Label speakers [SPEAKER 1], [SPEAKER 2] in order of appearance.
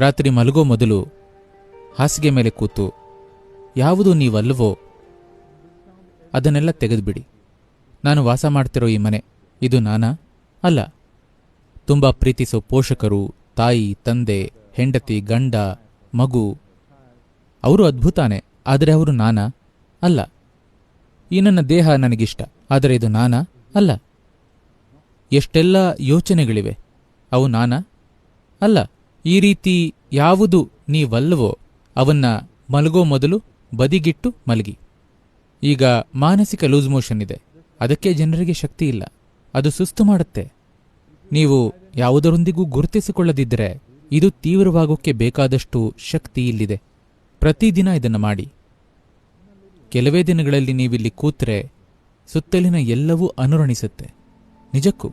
[SPEAKER 1] ರಾತ್ರಿ ಮಲಗೋ ಮೊದಲು ಹಾಸಿಗೆ ಮೇಲೆ ಕೂತು, ಯಾವುದು ನೀವಲ್ಲವೋ ಅದನ್ನೆಲ್ಲ ತೆಗೆದುಬಿಡಿ. ನಾನು ವಾಸ ಮಾಡ್ತಿರೋ ಈ ಮನೆ, ಇದು ನಾನಾ? ಅಲ್ಲ. ತುಂಬ ಪ್ರೀತಿಸೋ ಪೋಷಕರು, ತಾಯಿ, ತಂದೆ, ಹೆಂಡತಿ, ಗಂಡ, ಮಗು, ಅವರು ಅದ್ಭುತಾನೆ, ಆದರೆ ಅವರು ನಾನಾ? ಅಲ್ಲ. ಈ ನನ್ನ ದೇಹ ನನಗಿಷ್ಟ, ಆದರೆ ಇದು ನಾನಾ? ಅಲ್ಲ. ಎಷ್ಟೆಲ್ಲ ಯೋಚನೆಗಳಿವೆ, ಅವು ನಾನಾ? ಅಲ್ಲ. ಈ ರೀತಿ ಯಾವುದು ನೀವಲ್ಲವೋ ಅವನ್ನ ಮಲಗೋ ಮೊದಲು ಬದಿಗಿಟ್ಟು ಮಲಗಿ. ಈಗ ಮಾನಸಿಕ ಲೂಸ್ ಮೋಷನ್ ಇದೆ. ಅದಕ್ಕೆ ಜನರಿಗೆ ಶಕ್ತಿ ಇಲ್ಲ. ಅದು ಸುಸ್ತು ಮಾಡುತ್ತೆ. ನೀವು ಯಾವುದರೊಂದಿಗೂ ಗುರುತಿಸಿಕೊಳ್ಳದಿದ್ದರೆ ಇದು ತೀವ್ರವಾಗೋಕ್ಕೆ ಬೇಕಾದಷ್ಟು ಶಕ್ತಿ ಇಲ್ಲಿದೆ. ಪ್ರತಿದಿನ ಇದನ್ನು ಮಾಡಿ. ಕೆಲವೇ ದಿನಗಳಲ್ಲಿ ನೀವಿಲ್ಲಿ ಕೂತ್ರೆ ಸುತ್ತಲಿನ ಎಲ್ಲವೂ ಅನುರಣಿಸುತ್ತೆ. ನಿಜಕ್ಕೂ.